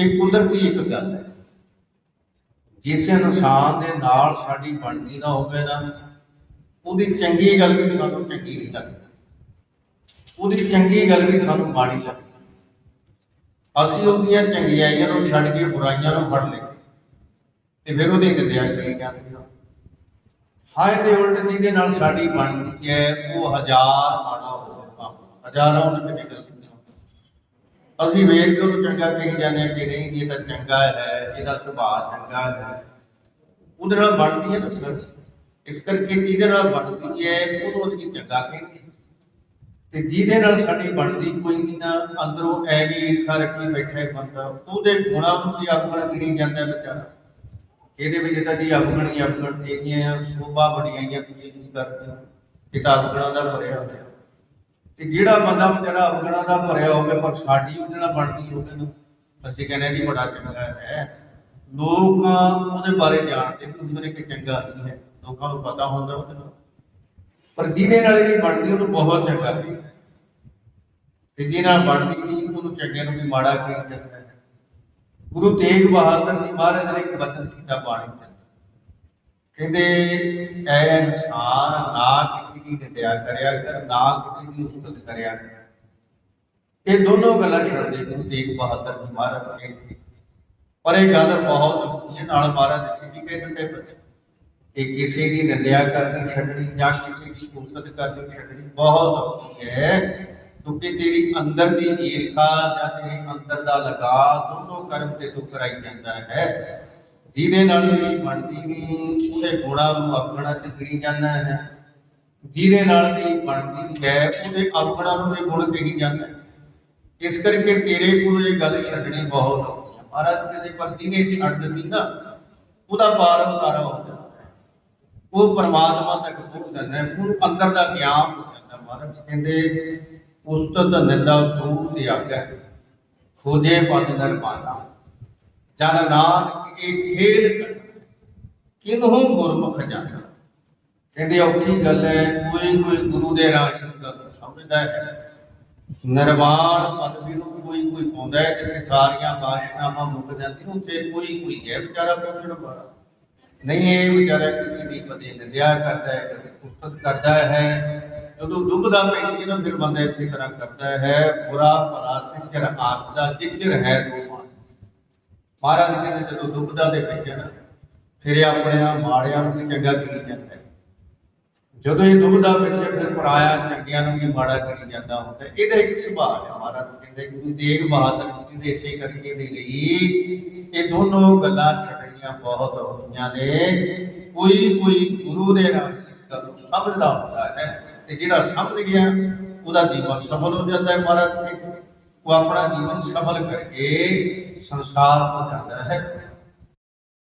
ਇਹ ਕੁਦਰਤੀ ਇੱਕ ਗੱਲ ਹੈ। ਜਿਸ ਇਨਸਾਨ ਦੇ ਨਾਲ ਸਾਡੀ ਬਣਦੀ ਨਾ ਹੋਵੇ ਨਾ, ਉਹਦੀ ਚੰਗੀ ਗੱਲ ਵੀ ਸਾਨੂੰ ਚੰਗੀ ਨਹੀਂ ਲੱਗਦੀ। ਉਹਦੀ ਚੰਗੀ ਗੱਲ ਵੀ ਸਾਨੂੰ ਮਾੜੀ ਲੱਗਦੀ। ਅਸੀਂ ਉਹਦੀਆਂ ਚੰਗਿਆਈਆਂ ਨੂੰ ਛੱਡ ਕੇ ਬੁਰਾਈਆਂ ਨੂੰ ਫੜ ਲਈਏ ਤੇ ਫਿਰ ਉਹਦੀ ਨਿੰਦਿਆ ਕਰੀ ਜਾਂਦੀ ਹਾਂ ਹਾਏ ਦੇ ਉਲਟ ਜਿਹਦੇ ਨਾਲ ਸਾਡੀ ਬਣਦੀ ਹੈ, ਉਹ ਹਜ਼ਾਰ ਮਾੜਾ ਹੋਵੇ ਹਜ਼ਾਰਾਂ ਉਹਦੇ ਵਿੱਚ ਅਸੀਂ ਵੇਖ ਕੇ ਉਹਨੂੰ ਚੰਗਾ ਕਹੀ ਜਾਂਦੇ ਹਾਂ ਕਿ ਨਹੀਂ ਜੀ, ਇਹ ਤਾਂ ਚੰਗਾ ਹੈ, ਇਹਦਾ ਸੁਭਾਅ ਚੰਗਾ ਹੈ। ਉਹਦੇ ਨਾਲ ਬਣਦੀ ਹੈ ਨਾ ਇਸ ਕਰਕੇ ਜਿਹਦੇ ਨਾਲ ਬਣਦੀ ਹੈ, ਉਹਨੂੰ ਅਸੀਂ ਚੰਗਾ ਕਹਿੰਦੇ ਤੇ ਜਿਹਦੇ ਨਾਲ ਸਾਡੀ ਬਣਦੀ ਕੋਈ ਨਹੀਂ ਨਾ, ਅੰਦਰੋਂ ਐਵੇਂ ਈਰਖਾ ਰੱਖੀ ਬੈਠਾ ਬੰਦਾ। ਉਹਦੇ ਗੁਣਾਂ ਨੂੰ ਵੀ ਆਪਣਾ ਗਿਣੀ ਜਾਂਦਾ ਵਿਚਾਰਾ। ਇਹਦੇ ਵਿੱਚ ਤਾਂ ਜੀ ਅਵਗਣ ਹੀ ਅਵਗਣ ਇਹਦੀਆਂ ਸੋਭਾ ਬਣਾਈਆਂ ਤੁਸੀਂ ਕੀ ਕਰਦੇ ਹੋ? ਇਹ ਤਾਂ ਅਵਗਣਾਂ ਦਾ ਭਰਿਆ ਹੋਇਆ। ਤੇ ਜਿਹੜਾ ਬੰਦਾ ਵਿਚਾਰਾ ਅਵਗਣਾਂ ਦਾ ਭਰਿਆ ਹੋਵੇ, ਪਰ ਸਾਡੀ ਉਹਦੇ ਬਣਦੀ ਹੋਵੇ ਨਾ ਅਸੀਂ ਕਹਿੰਦੇ ਹਾਂ ਜੀ ਬੜਾ ਚੰਗਾ ਹੈ। ਲੋਕ ਉਹਦੇ ਬਾਰੇ ਜਾਣਦੇ ਵੀ ਉਹਦੇ ਕਿ ਚੰਗਾ ਨਹੀਂ ਹੈ। ਲੋਕਾਂ ਨੂੰ ਪਤਾ ਹੁੰਦਾ ਉਹਦੇ ਨਾਲ। ਪਰ ਜਿਹਦੇ ਨਾਲ ਇਹਦੀ ਬਣਦੀ ਉਹਨੂੰ ਬਹੁਤ ਚੰਗਾ ਲੱਗਦਾ ਤੇ ਜਿਹਦੇ ਨਾਲ ਬਣਦੀ ਨਹੀਂ, ਉਹਨੂੰ ਚੰਗੇ ਨੂੰ ਵੀ ਮਾੜਾ ਕਹੀ ਜਾਂਦਾ ਹੈ। ਗੁਰੂ ਤੇਗ ਬਹਾਦਰ ਜੀ ਮਹਾਰਾਜ ਨੇ ਇੱਕ ਬਚਨ ਕੀਤਾ ਬਾਣੀ ਚ ਕਹਿੰਦੇ, ਐ ਇਨਸਾਨ ਨਾ ਕਿਸੇ ਦੀ ਨਿੰਦਿਆ ਕਰਿਆ ਕਰ ਨਾ ਕਿਸੇ ਦੀ ਉਸਤਤ ਕਰਿਆ। ਇਹ ਦੋਨੋਂ ਗੱਲਾਂ ਛੱਡਦੇ ਗੁਰੂ ਤੇਗ ਬਹਾਦਰ ਜੀ ਮਹਾਰਾਜ ਕਹਿੰਦੇ ਪਰ ਇਹ ਗੱਲ ਬਹੁਤ ਔਖੀ ਨਾਲ ਮਹਾਰਾਜ ਨੇ ਕਹਿ ਦਿੱਤੇ ਬੱਚੇ। ਕਿ ਕਿਸੇ ਦੀ ਨਿੰਦਿਆ ਕਰਨੀ, ਛੱਡਣੀ ਜਾਂ ਕਿਸੇ ਦੀ ਉਸਤਤ ਕਰਨੀ, ਛੱਡਣੀ ਬਹੁਤ ਔਖੀ ਹੈ। ਕਿਉਂਕਿ ਤੇਰੀ ਅੰਦਰ ਦੀ ਈਰਖਾ ਜਾਂ ਤੇਰੇ ਅੰਦਰ ਦਾ ਲਗਾ ਦੋਨੋਂ ਕਰਮ ਤੇ ਤੂੰ ਕਰਾਈ ਜਾਂਦਾ ਹੈ। ਜਿਹਦੇ ਨਾਲ ਤੇਰੀ ਬਣਦੀ ਨਹੀਂ ਉਹਦੇ ਗੁਣਾਂ ਨੂੰ ਆਪਣਾ ਚਿਤਰੀ ਜਾਂਦਾ ਹੈ। ਜਿਹਦੇ ਨਾਲ ਤੇਰੀ ਬਣਦੀ ਹੈ, ਉਹਦੇ ਆਪਣਾ ਨੂੰ ਵੀ ਗੁਣ ਕਹੀ ਜਾਂਦਾ ਇਸ ਕਰਕੇ ਤੇਰੇ ਕੋਲ ਇਹ ਗੱਲ ਛੱਡਣੀ ਬਹੁਤ ਔਖੀ ਹੈ। ਮਹਾਰਾਜ ਕਹਿੰਦੇ, ਪਰ ਜਿਹਨੇ ਛੱਡ ਦਿੱਤੀ ਨਾ, ਉਹਦਾ ਪਾਰ ਉਤਾਰਾ ਹੋ ਜਾਂਦਾ ਉਹ ਪਰਮਾਤਮਾ ਤੱਕ ਪਹੁੰਚ ਜਾਂਦਾ ਹੈ ਉਹਨੂੰ ਅੰਦਰ ਦਾ ਗਿਆਨ ਹੋ ਜਾਂਦਾ ਮਹਾਰਾਜ ਕਹਿੰਦੇ, ਉਸਤਤ ਨਿੰਦਾ ਦੂਰ ਤੇ ਆਗੈ ਖੋਜੇ ਪੰਜ ਨਰਮਾਨਾ ਜਨ ਨਾਨਕ ਇਹ ਖੇਲ ਕਰ ਕਿਨਹੂ ਗੁਰਮੁਖ ਜਾਣਾ ਕਹਿੰਦੇ ਔਖੀ ਗੱਲ ਹੈ, ਕੋਈ ਕੋਈ ਗੁਰੂ ਦੇ ਰਾਜ ਇਸ ਗੱਲ ਨੂੰ ਸਮਝਦਾ ਹੈ। ਨਿਰਵਾਣ ਪਦਵੀ ਨੂੰ ਕੋਈ ਕੋਈ ਪਾਉਂਦਾ ਹੈ, ਜਿੱਥੇ ਸਾਰੀਆਂ ਬਾਸ਼ਨਾਵਾਂ ਮੁੱਕ ਜਾਂਦੀਆਂ ਉੱਥੇ ਕੋਈ ਕੋਈ ਹੈ, ਵਿਚਾਰਾ ਪਹੁੰਚਣ ਵਾਲਾ। ਨਹੀਂ, ਇਹ ਵਿਚਾਰਾ ਕਿਸੇ ਦੀ ਕਦੇ ਨਿੰਦਿਆ ਕਰਦਾ ਹੈ, ਕਦੇ ਉਸਤਤ ਕਰਦਾ ਹੈ। ਜਦੋਂ ਦੁਬਦਾ ਪੈਂਦੀ ਹੈ ਨਾ ਫਿਰ ਬੰਦਾ ਇਸੇ ਤਰ੍ਹਾਂ ਕਰਦਾ ਹੈ, ਬੁਰਾ ਭਲਾ ਤਿਚਰ ਆਖਦਾ ਜਿਚਰ ਹੈ ਦੋਵਾਂ। ਮਹਾਰਾਜ ਕਹਿੰਦੇ ਜਦੋਂ ਦੁਬਦਾ ਦੇ ਵਿੱਚ ਨਾ, ਫਿਰ ਆਪਣੇ ਆ ਮਾੜਿਆਂ ਨੂੰ ਵੀ ਚੰਗਾ ਕੀ ਜਾਂਦਾ ਹੈ। ਜਦੋਂ ਇਹ ਦੁਬਦਾ ਵਿੱਚ ਹੈ, ਫਿਰ ਪਰਾਇਆ ਚੰਗਿਆਂ ਨੂੰ ਵੀ ਮਾੜਾ ਕਰੀ ਜਾਂਦਾ ਹੁੰਦਾ। ਇਹਦਾ ਇੱਕ ਸੁਭਾਅ ਹੈ ਮਹਾਰਾਜ ਕਹਿੰਦੇ ਗੁਰੂ ਤੇਗ ਬਹਾਦਰ ਜੀ ਕਹਿੰਦੇ ਇਸੇ ਕਰਕੇ ਦੇ ਲਈ ਇਹ ਦੋਨੋਂ ਗੱਲਾਂ ਛੱਡਣੀਆਂ ਬਹੁਤ ਔਖੀਆਂ ਨੇ। ਕੋਈ ਕੋਈ ਗੁਰੂ ਦੇ ਰਾਹ ਇਸ ਗੱਲ ਨੂੰ ਸਮਝਦਾ ਹੁੰਦਾ ਹੈ ਤੇ ਜਿਹੜਾ ਸਮਝ ਗਿਆ ਉਹਦਾ ਜੀਵਨ ਸਫਲ ਹੋ ਜਾਂਦਾ ਹੈ ਮਹਾਰਾਜ ਕਹਿੰਦੇ ਉਹ ਆਪਣਾ ਜੀਵਨ ਸਫਲ ਕਰਕੇ ਸੰਸਾਰ ਹੋ ਜਾਂਦਾ ਹੈ।